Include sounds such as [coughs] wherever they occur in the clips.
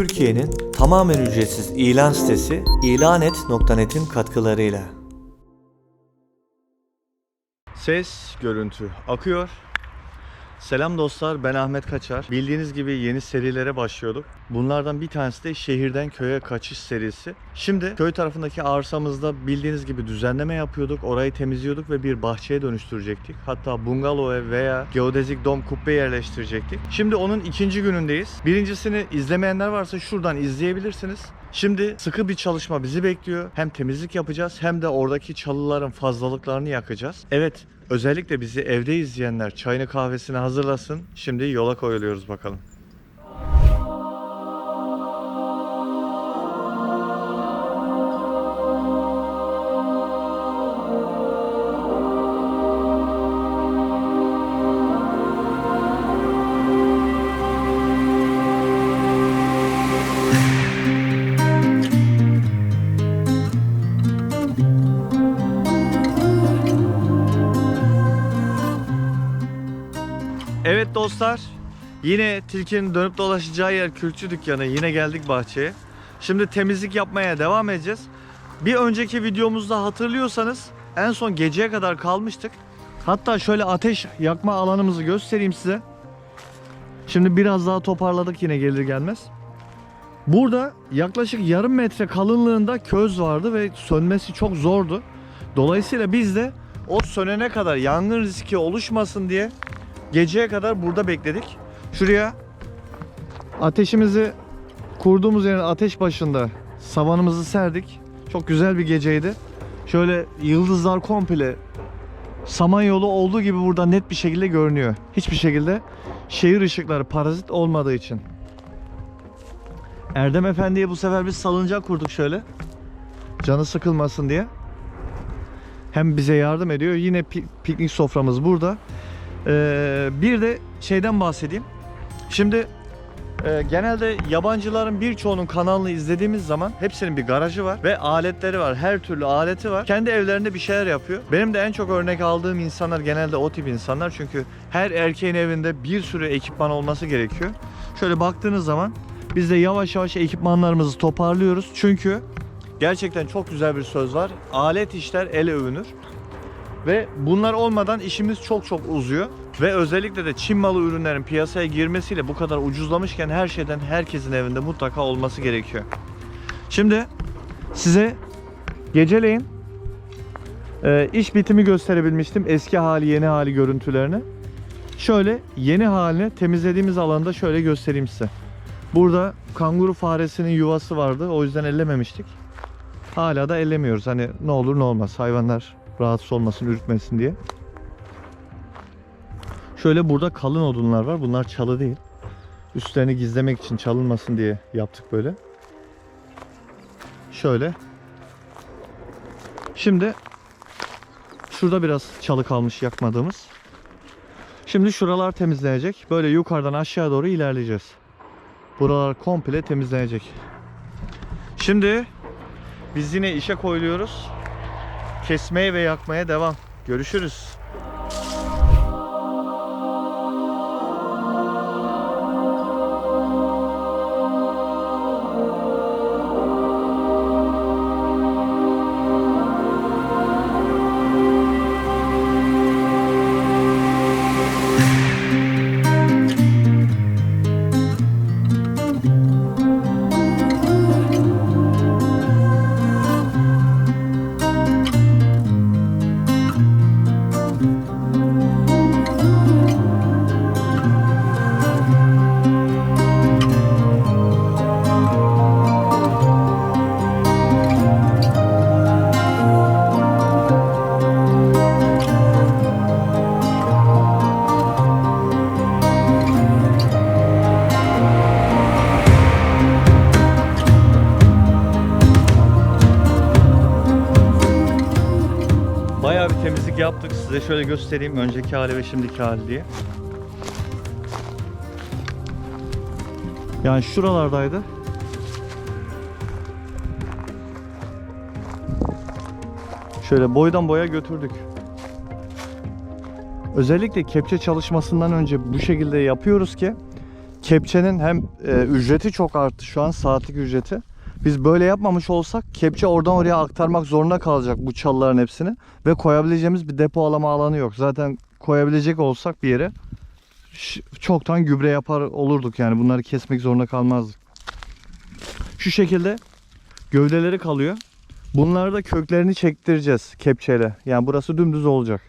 Türkiye'nin tamamen ücretsiz ilan sitesi ilanet.net'in katkılarıyla. Ses, görüntü akıyor. Selam dostlar ben Ahmet Kaçar. Bildiğiniz gibi yeni serilere başlıyorduk. Bunlardan bir tanesi de şehirden köye kaçış serisi. Şimdi köy tarafındaki arsamızda bildiğiniz gibi düzenleme yapıyorduk. Orayı temizliyorduk ve bir bahçeye dönüştürecektik. Hatta bungalov ev veya geodezik dom kubbe yerleştirecektik. Şimdi onun ikinci günündeyiz. Birincisini izlemeyenler varsa şuradan izleyebilirsiniz. Şimdi sıkı bir çalışma bizi bekliyor. Hem temizlik yapacağız hem de oradaki çalıların fazlalıklarını yakacağız. Evet, özellikle bizi evde izleyenler çayını kahvesini hazırlasın. Şimdi yola koyuluyoruz bakalım. Yine tilkinin dönüp dolaşacağı yer külçü dükkanı. Yine geldik bahçeye. Şimdi temizlik yapmaya devam edeceğiz. Bir önceki videomuzda hatırlıyorsanız en son geceye kadar kalmıştık. Hatta şöyle ateş yakma alanımızı göstereyim size. Şimdi biraz daha toparladık yine gelir gelmez. Burada yaklaşık yarım metre kalınlığında köz vardı ve sönmesi çok zordu. Dolayısıyla biz de o sönene kadar yangın riski oluşmasın diye Geceye kadar burada bekledik. Şuraya ateşimizi kurduğumuz yerin ateş başında savanımızı serdik. Çok güzel bir geceydi. Şöyle yıldızlar komple Samanyolu olduğu gibi burada net bir şekilde görünüyor. Hiçbir şekilde şehir ışıkları parazit olmadığı için. Erdem Efendi'ye bu sefer biz salıncak kurduk şöyle. Canı sıkılmasın diye. Hem bize yardım ediyor. Yine pi- piknik soframız burada. Ee, bir de şeyden bahsedeyim. Şimdi e, genelde yabancıların birçoğunun kanalını izlediğimiz zaman hepsinin bir garajı var ve aletleri var. Her türlü aleti var. Kendi evlerinde bir şeyler yapıyor. Benim de en çok örnek aldığım insanlar genelde o tip insanlar. Çünkü her erkeğin evinde bir sürü ekipman olması gerekiyor. Şöyle baktığınız zaman biz de yavaş yavaş ekipmanlarımızı toparlıyoruz. Çünkü gerçekten çok güzel bir söz var. Alet işler el övünür. Ve bunlar olmadan işimiz çok çok uzuyor. Ve özellikle de Çin malı ürünlerin piyasaya girmesiyle bu kadar ucuzlamışken her şeyden herkesin evinde mutlaka olması gerekiyor. Şimdi size geceleyin e, iş bitimi gösterebilmiştim. Eski hali yeni hali görüntülerini. Şöyle yeni halini temizlediğimiz alanda şöyle göstereyim size. Burada kanguru faresinin yuvası vardı. O yüzden ellememiştik. Hala da ellemiyoruz. Hani ne olur ne olmaz. Hayvanlar rahatsız olmasın, ürkmesin diye. Şöyle burada kalın odunlar var. Bunlar çalı değil. Üstlerini gizlemek için çalınmasın diye yaptık böyle. Şöyle. Şimdi şurada biraz çalı kalmış yakmadığımız. Şimdi şuralar temizlenecek. Böyle yukarıdan aşağı doğru ilerleyeceğiz. Buralar komple temizlenecek. Şimdi biz yine işe koyuluyoruz kesmeye ve yakmaya devam. Görüşürüz. Bayağı bir temizlik yaptık. Size şöyle göstereyim önceki hali ve şimdiki hali diye. Yani şuralardaydı. Şöyle boydan boya götürdük. Özellikle kepçe çalışmasından önce bu şekilde yapıyoruz ki kepçenin hem e, ücreti çok arttı şu an saatlik ücreti. Biz böyle yapmamış olsak kepçe oradan oraya aktarmak zorunda kalacak bu çalıların hepsini. Ve koyabileceğimiz bir depolama alanı yok. Zaten koyabilecek olsak bir yere çoktan gübre yapar olurduk yani bunları kesmek zorunda kalmazdık. Şu şekilde gövdeleri kalıyor. Bunları da köklerini çektireceğiz kepçeyle. Yani burası dümdüz olacak.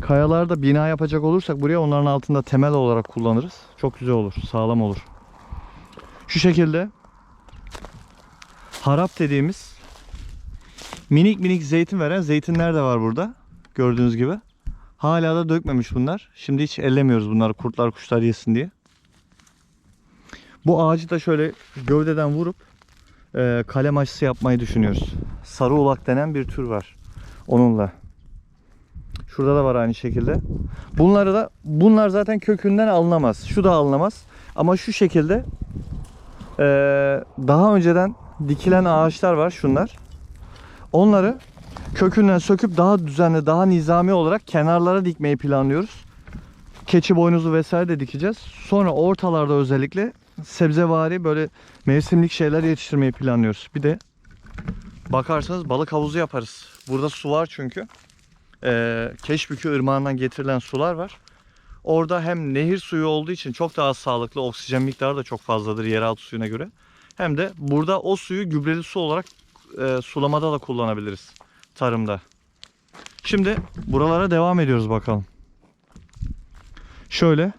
Kayalarda bina yapacak olursak buraya onların altında temel olarak kullanırız. Çok güzel olur, sağlam olur. Şu şekilde harap dediğimiz minik minik zeytin veren zeytinler de var burada. Gördüğünüz gibi. Hala da dökmemiş bunlar. Şimdi hiç ellemiyoruz bunları kurtlar kuşlar yesin diye. Bu ağacı da şöyle gövdeden vurup e, kalem aşısı yapmayı düşünüyoruz. Sarı ulak denen bir tür var. Onunla. Şurada da var aynı şekilde. Bunları da bunlar zaten kökünden alınamaz. Şu da alınamaz. Ama şu şekilde e, daha önceden dikilen ağaçlar var şunlar. Onları kökünden söküp daha düzenli, daha nizami olarak kenarlara dikmeyi planlıyoruz. Keçi boynuzu vesaire de dikeceğiz. Sonra ortalarda özellikle sebzevari böyle mevsimlik şeyler yetiştirmeyi planlıyoruz. Bir de bakarsanız balık havuzu yaparız. Burada su var çünkü. Ee, Keşbükü ırmağından getirilen sular var. Orada hem nehir suyu olduğu için çok daha sağlıklı. Oksijen miktarı da çok fazladır yeraltı suyuna göre. Hem de burada o suyu gübreli su olarak e, sulamada da kullanabiliriz. Tarımda. Şimdi buralara devam ediyoruz bakalım. Şöyle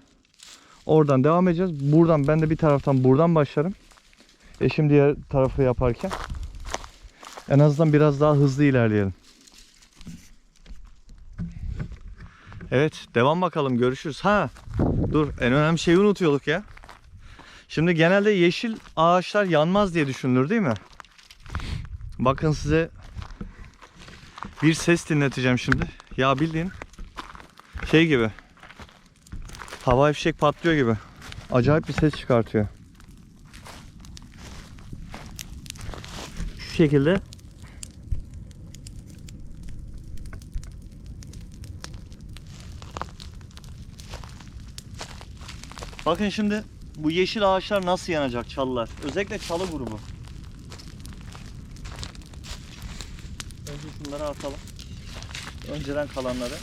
oradan devam edeceğiz. Buradan ben de bir taraftan buradan başlarım. Eşim diğer tarafı yaparken. En azından biraz daha hızlı ilerleyelim. Evet devam bakalım görüşürüz. Ha dur en önemli şeyi unutuyorduk ya. Şimdi genelde yeşil ağaçlar yanmaz diye düşünülür değil mi? Bakın size bir ses dinleteceğim şimdi. Ya bildiğin şey gibi. Hava fişek patlıyor gibi. Acayip bir ses çıkartıyor. Şu şekilde Bakın şimdi bu yeşil ağaçlar nasıl yanacak çalılar. Özellikle çalı grubu. Önce şunları atalım. Önceden kalanları.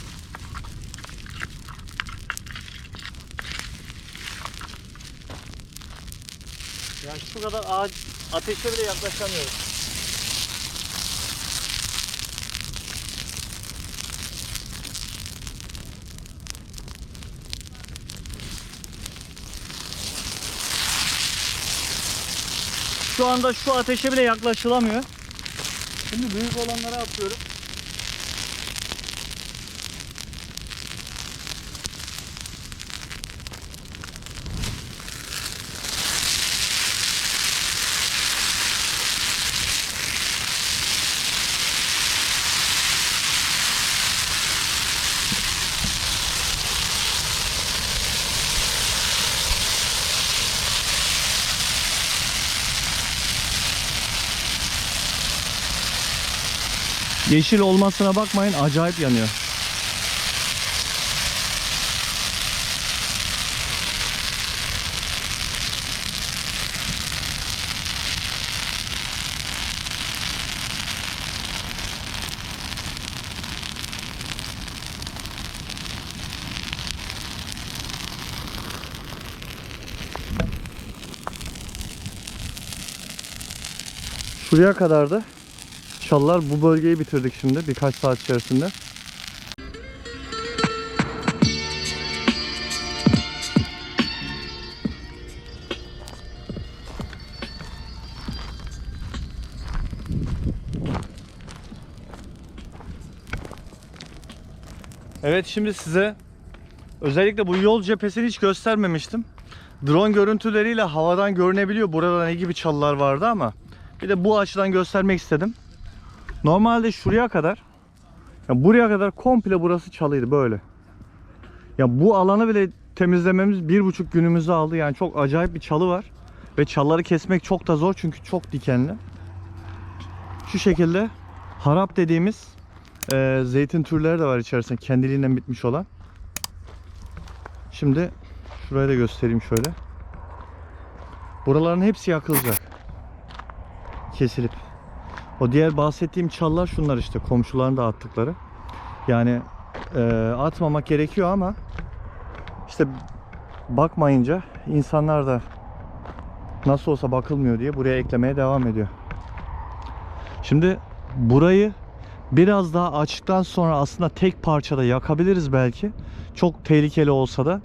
Yani şu kadar ağaç ateşe bile yaklaşamıyoruz. Şu anda şu ateşe bile yaklaşılamıyor. Şimdi büyük olanlara atıyorum. Yeşil olmasına bakmayın acayip yanıyor. Şuraya kadardı. Çalılar bu bölgeyi bitirdik şimdi birkaç saat içerisinde. Evet şimdi size özellikle bu yol cephesini hiç göstermemiştim. Drone görüntüleriyle havadan görünebiliyor burada ne gibi çalılar vardı ama bir de bu açıdan göstermek istedim. Normalde şuraya kadar ya buraya kadar komple burası çalıydı böyle. Ya bu alanı bile temizlememiz bir buçuk günümüzü aldı. Yani çok acayip bir çalı var. Ve çalları kesmek çok da zor çünkü çok dikenli. Şu şekilde harap dediğimiz e, zeytin türleri de var içerisinde kendiliğinden bitmiş olan. Şimdi Şurayı da göstereyim şöyle. Buraların hepsi yakılacak. Kesilip. O diğer bahsettiğim çallar şunlar işte komşuların da attıkları. Yani e, atmamak gerekiyor ama işte bakmayınca insanlar da nasıl olsa bakılmıyor diye buraya eklemeye devam ediyor. Şimdi burayı biraz daha açtıktan sonra aslında tek parçada yakabiliriz belki. Çok tehlikeli olsa da.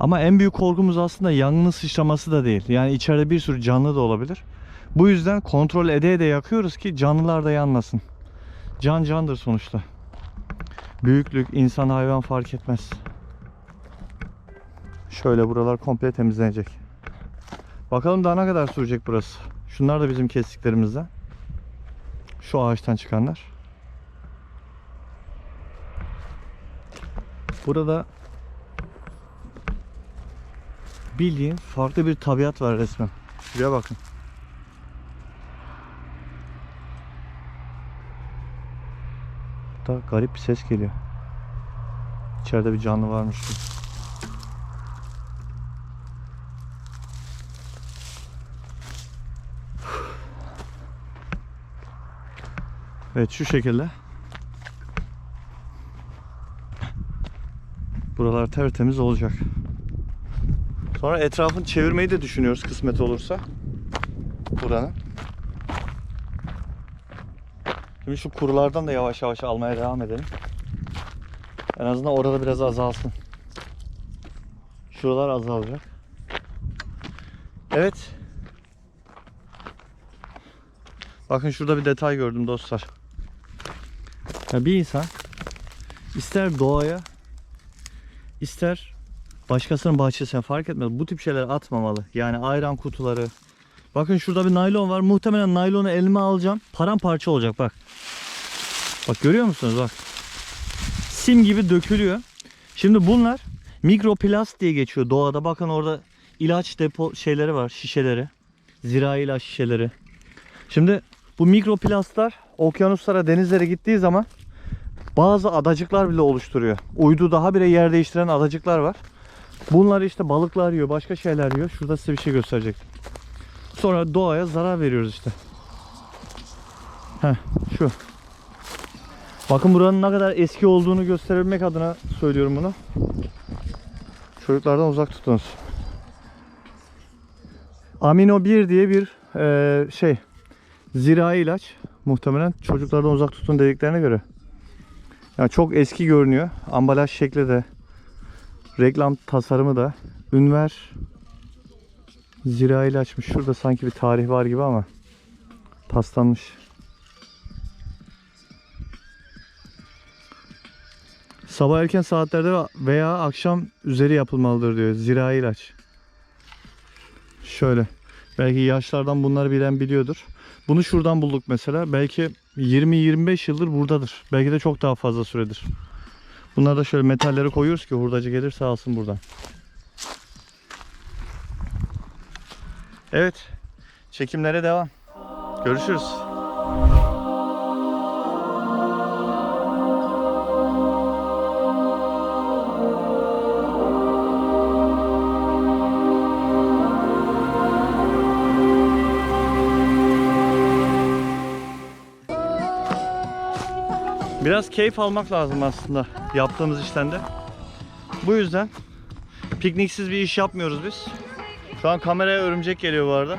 Ama en büyük korkumuz aslında yangının sıçraması da değil. Yani içeride bir sürü canlı da olabilir. Bu yüzden kontrol ede ede yakıyoruz ki canlılar da yanmasın. Can candır sonuçta. Büyüklük, insan, hayvan fark etmez. Şöyle buralar komple temizlenecek. Bakalım daha ne kadar sürecek burası. Şunlar da bizim kestiklerimizden. Şu ağaçtan çıkanlar. Burada bildiğin farklı bir tabiat var resmen. Şuraya bakın. Da garip bir ses geliyor. İçeride bir canlı varmış gibi. Evet şu şekilde. Buralar tertemiz olacak. Sonra etrafını çevirmeyi de düşünüyoruz kısmet olursa. Buranın. Şimdi şu kurulardan da yavaş yavaş almaya devam edelim. En azından orada biraz azalsın. Şuralar azalacak. Evet. Bakın şurada bir detay gördüm dostlar. Ya bir insan ister doğaya ister başkasının bahçesine fark etmez. Bu tip şeyler atmamalı. Yani ayran kutuları. Bakın şurada bir naylon var. Muhtemelen naylonu elime alacağım. Paramparça olacak bak. Bak görüyor musunuz bak. Sim gibi dökülüyor. Şimdi bunlar mikroplast diye geçiyor doğada. Bakın orada ilaç depo şeyleri var, şişeleri. Zirai ilaç şişeleri. Şimdi bu mikroplastlar okyanuslara, denizlere gittiği zaman bazı adacıklar bile oluşturuyor. Uydu daha bile yer değiştiren adacıklar var. Bunları işte balıklar yiyor, başka şeyler yiyor. Şurada size bir şey gösterecektim. Sonra doğaya zarar veriyoruz işte. Heh, şu. Bakın buranın ne kadar eski olduğunu gösterebilmek adına söylüyorum bunu. Çocuklardan uzak tutunuz. Amino 1 diye bir eee, şey zirai ilaç. Muhtemelen çocuklardan uzak tutun dediklerine göre. Yani çok eski görünüyor. Ambalaj şekli de reklam tasarımı da Ünver zirai ilaçmış. Şurada sanki bir tarih var gibi ama paslanmış. Sabah erken saatlerde veya akşam üzeri yapılmalıdır diyor. Zirai ilaç. Şöyle. Belki yaşlardan bunları bilen biliyordur. Bunu şuradan bulduk mesela. Belki 20-25 yıldır buradadır. Belki de çok daha fazla süredir. Bunları da şöyle metalleri koyuyoruz ki hurdacı gelirse alsın buradan. Evet. Çekimlere devam. Görüşürüz. Biraz keyif almak lazım aslında yaptığımız işten de. Bu yüzden pikniksiz bir iş yapmıyoruz biz. Şu an kameraya örümcek geliyor bu arada.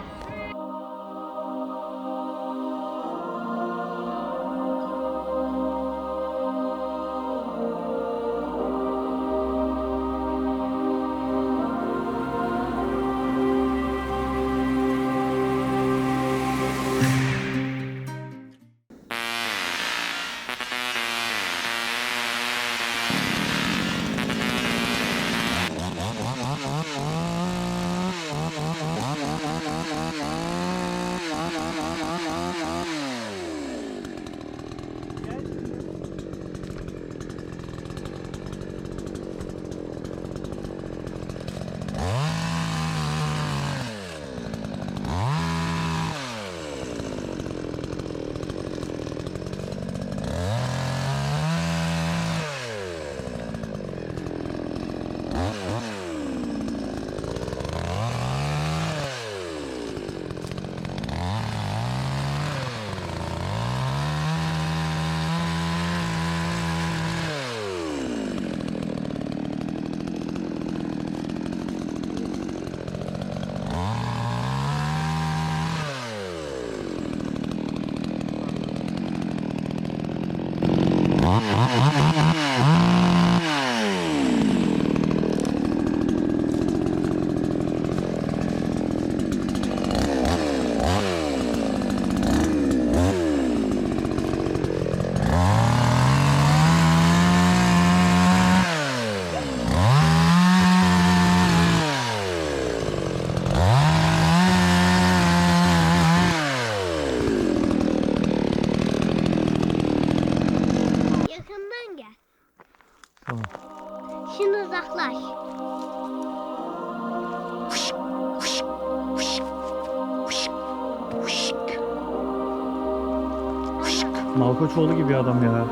Malkoçoğlu gibi adam ya.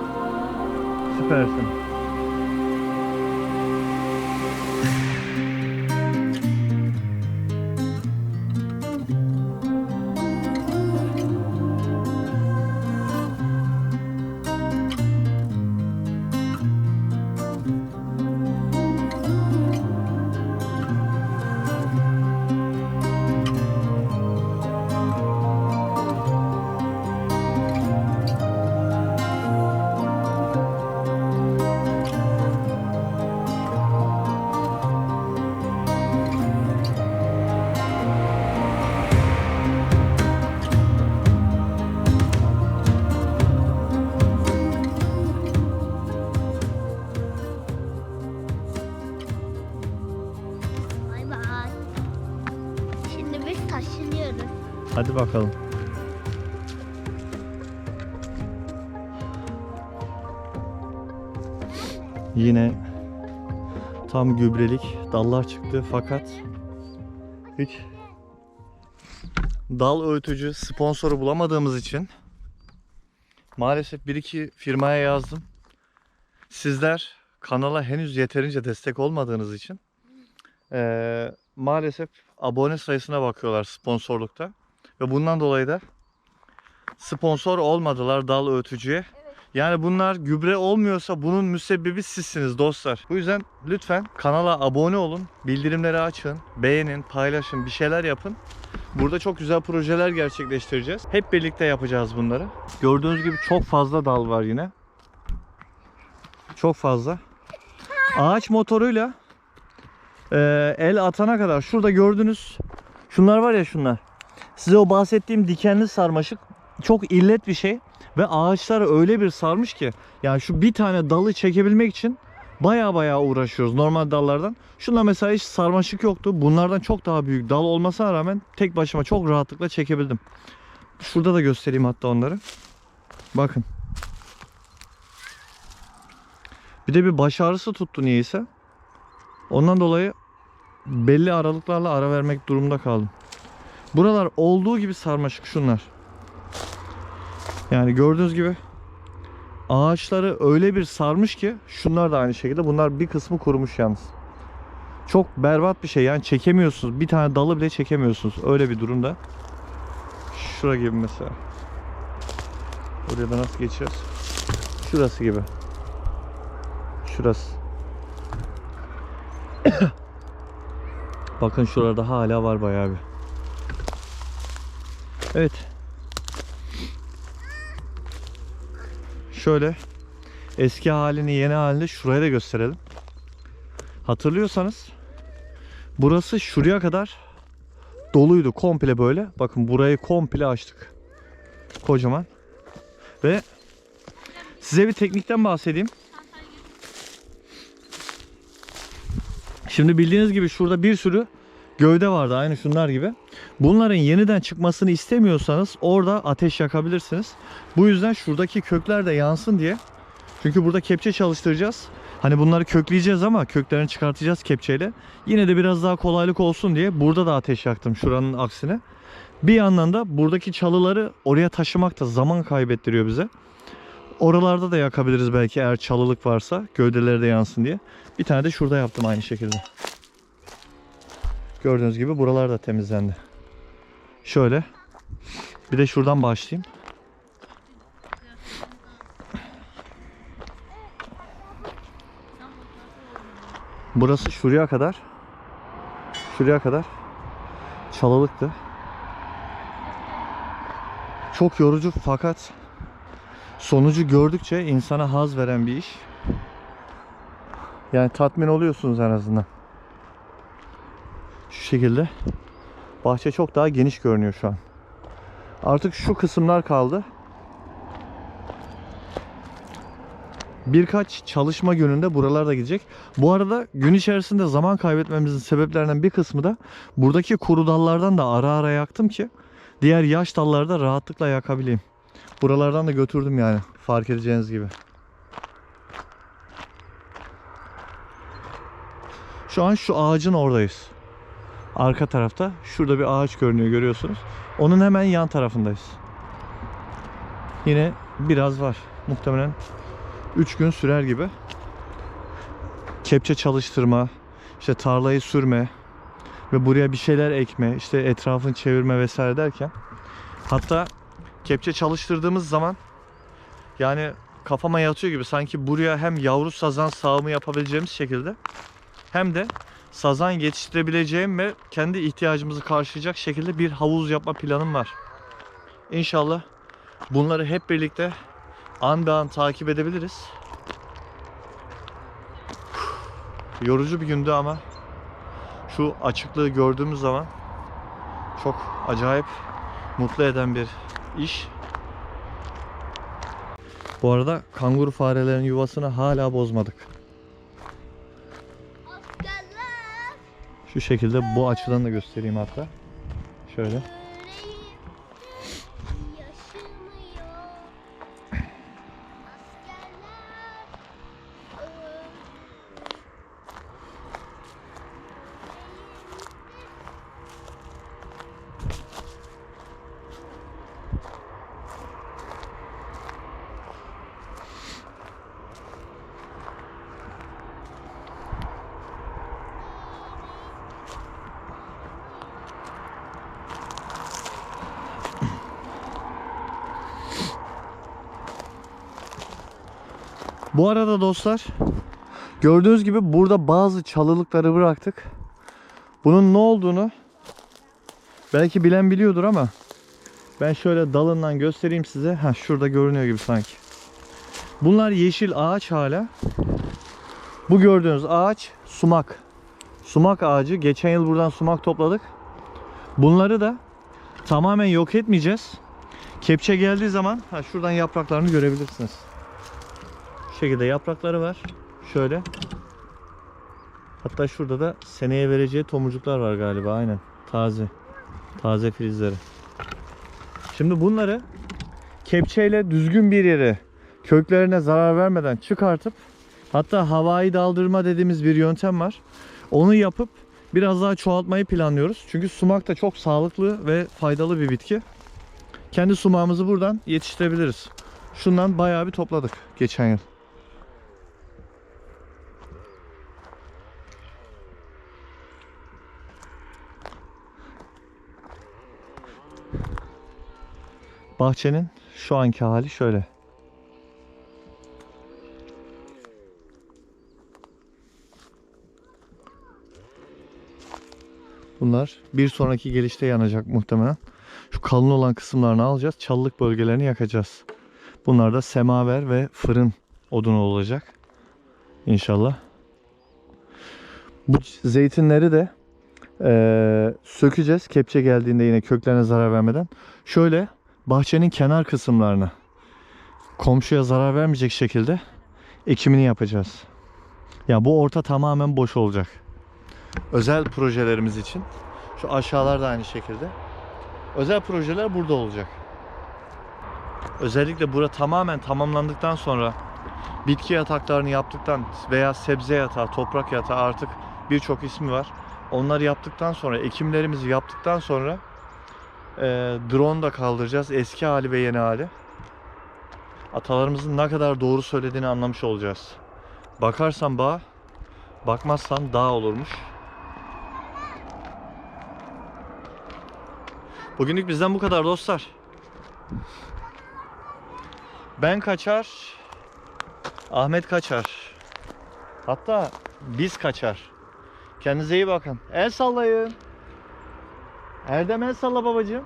Süpersin. Hadi bakalım. Yine tam gübrelik dallar çıktı fakat hiç dal öğütücü sponsoru bulamadığımız için maalesef bir iki firmaya yazdım. Sizler kanala henüz yeterince destek olmadığınız için eee, maalesef abone sayısına bakıyorlar sponsorlukta. Ve bundan dolayı da sponsor olmadılar dal öğütücüye. Yani bunlar gübre olmuyorsa bunun müsebbibi sizsiniz dostlar. Bu yüzden lütfen kanala abone olun, bildirimleri açın, beğenin, paylaşın, bir şeyler yapın. Burada çok güzel projeler gerçekleştireceğiz. Hep birlikte yapacağız bunları. Gördüğünüz gibi çok fazla dal var yine. Çok fazla. Ağaç motoruyla eee, el atana kadar şurada gördüğünüz şunlar var ya şunlar. Size o bahsettiğim dikenli sarmaşık çok illet bir şey ve ağaçları öyle bir sarmış ki yani şu bir tane dalı çekebilmek için baya baya uğraşıyoruz normal dallardan. Şunda mesela hiç sarmaşık yoktu. Bunlardan çok daha büyük dal olmasına rağmen tek başıma çok rahatlıkla çekebildim. Şurada da göstereyim hatta onları. Bakın. Bir de bir baş ağrısı tuttu niyeyse. Ondan dolayı belli aralıklarla ara vermek durumunda kaldım. Buralar olduğu gibi sarmaşık şunlar. Yani gördüğünüz gibi ağaçları öyle bir sarmış ki şunlar da aynı şekilde. Bunlar bir kısmı kurumuş yalnız. Çok berbat bir şey yani çekemiyorsunuz. Bir tane dalı bile çekemiyorsunuz. Öyle bir durumda. Şura gibi mesela. Oraya da nasıl geçeceğiz? Şurası gibi. Şurası. [coughs] Bakın şurada hala var bayağı bir. Evet. Şöyle eski halini yeni halini şuraya da gösterelim. Hatırlıyorsanız burası şuraya kadar doluydu komple böyle. Bakın burayı komple açtık. Kocaman. Ve size bir teknikten bahsedeyim. Şimdi bildiğiniz gibi şurada bir sürü gövde vardı aynı şunlar gibi. Bunların yeniden çıkmasını istemiyorsanız orada ateş yakabilirsiniz. Bu yüzden şuradaki kökler de yansın diye. Çünkü burada kepçe çalıştıracağız. Hani bunları kökleyeceğiz ama köklerini çıkartacağız kepçeyle. Yine de biraz daha kolaylık olsun diye burada da ateş yaktım şuranın aksine. Bir yandan da buradaki çalıları oraya taşımak da zaman kaybettiriyor bize. Oralarda da yakabiliriz belki eğer çalılık varsa gövdeleri de yansın diye. Bir tane de şurada yaptım aynı şekilde. Gördüğünüz gibi buralar da temizlendi. Şöyle. Bir de şuradan başlayayım. Burası şuraya kadar. Şuraya kadar çalılıktı. Çok yorucu fakat sonucu gördükçe insana haz veren bir iş. Yani tatmin oluyorsunuz en azından. Şekilde. Bahçe çok daha geniş görünüyor şu an. Artık şu kısımlar kaldı. Birkaç çalışma gününde buralar da gidecek. Bu arada gün içerisinde zaman kaybetmemizin sebeplerinden bir kısmı da buradaki kuru dallardan da ara ara yaktım ki diğer yaş dallarda rahatlıkla yakabileyim. Buralardan da götürdüm yani fark edeceğiniz gibi. Şu an şu ağacın oradayız. Arka tarafta şurada bir ağaç görünüyor görüyorsunuz. Onun hemen yan tarafındayız. Yine biraz var. Muhtemelen 3 gün sürer gibi. Kepçe çalıştırma, işte tarlayı sürme ve buraya bir şeyler ekme, işte etrafını çevirme vesaire derken hatta kepçe çalıştırdığımız zaman yani kafama yatıyor gibi sanki buraya hem yavru sazan sağımı yapabileceğimiz şekilde hem de sazan yetiştirebileceğim ve kendi ihtiyacımızı karşılayacak şekilde bir havuz yapma planım var. İnşallah bunları hep birlikte an be an takip edebiliriz. Yorucu bir gündü ama şu açıklığı gördüğümüz zaman çok acayip mutlu eden bir iş. Bu arada kanguru farelerin yuvasını hala bozmadık. Şu şekilde bu açıdan da göstereyim hatta. Şöyle. Bu arada dostlar gördüğünüz gibi burada bazı çalılıkları bıraktık. Bunun ne olduğunu belki bilen biliyordur ama ben şöyle dalından göstereyim size. Ha şurada görünüyor gibi sanki. Bunlar yeşil ağaç hala. Bu gördüğünüz ağaç sumak. Sumak ağacı. Geçen yıl buradan sumak topladık. Bunları da tamamen yok etmeyeceğiz. Kepçe geldiği zaman ha şuradan yapraklarını görebilirsiniz. Şekilde yaprakları var. Şöyle. Hatta şurada da seneye vereceği tomurcuklar var galiba aynen. Taze. Taze filizleri. Şimdi bunları kepçeyle düzgün bir yere köklerine zarar vermeden çıkartıp hatta havai daldırma dediğimiz bir yöntem var. Onu yapıp biraz daha çoğaltmayı planlıyoruz. Çünkü sumak da çok sağlıklı ve faydalı bir bitki. Kendi sumağımızı buradan yetiştirebiliriz. Şundan bayağı bir topladık geçen yıl. Bahçenin şu anki hali şöyle. Bunlar bir sonraki gelişte yanacak muhtemelen. Şu kalın olan kısımlarını alacağız. Çalılık bölgelerini yakacağız. Bunlar da semaver ve fırın odunu olacak. İnşallah. Bu zeytinleri de eee, sökeceğiz. Kepçe geldiğinde yine köklerine zarar vermeden. Şöyle bahçenin kenar kısımlarını komşuya zarar vermeyecek şekilde ekimini yapacağız. Ya bu orta tamamen boş olacak. Özel projelerimiz için. Şu aşağılar da aynı şekilde. Özel projeler burada olacak. Özellikle bura tamamen tamamlandıktan sonra bitki yataklarını yaptıktan veya sebze yatağı, toprak yatağı artık birçok ismi var. Onları yaptıktan sonra, ekimlerimizi yaptıktan sonra e, drone da kaldıracağız. Eski hali ve yeni hali. Atalarımızın ne kadar doğru söylediğini anlamış olacağız. Bakarsan bağ, bakmazsan dağ olurmuş. Bugünlük bizden bu kadar dostlar. Ben kaçar. Ahmet kaçar. Hatta biz kaçar. Kendinize iyi bakın. El sallayın. Erdem el salla babacığım.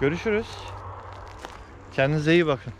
Görüşürüz. Kendinize iyi bakın.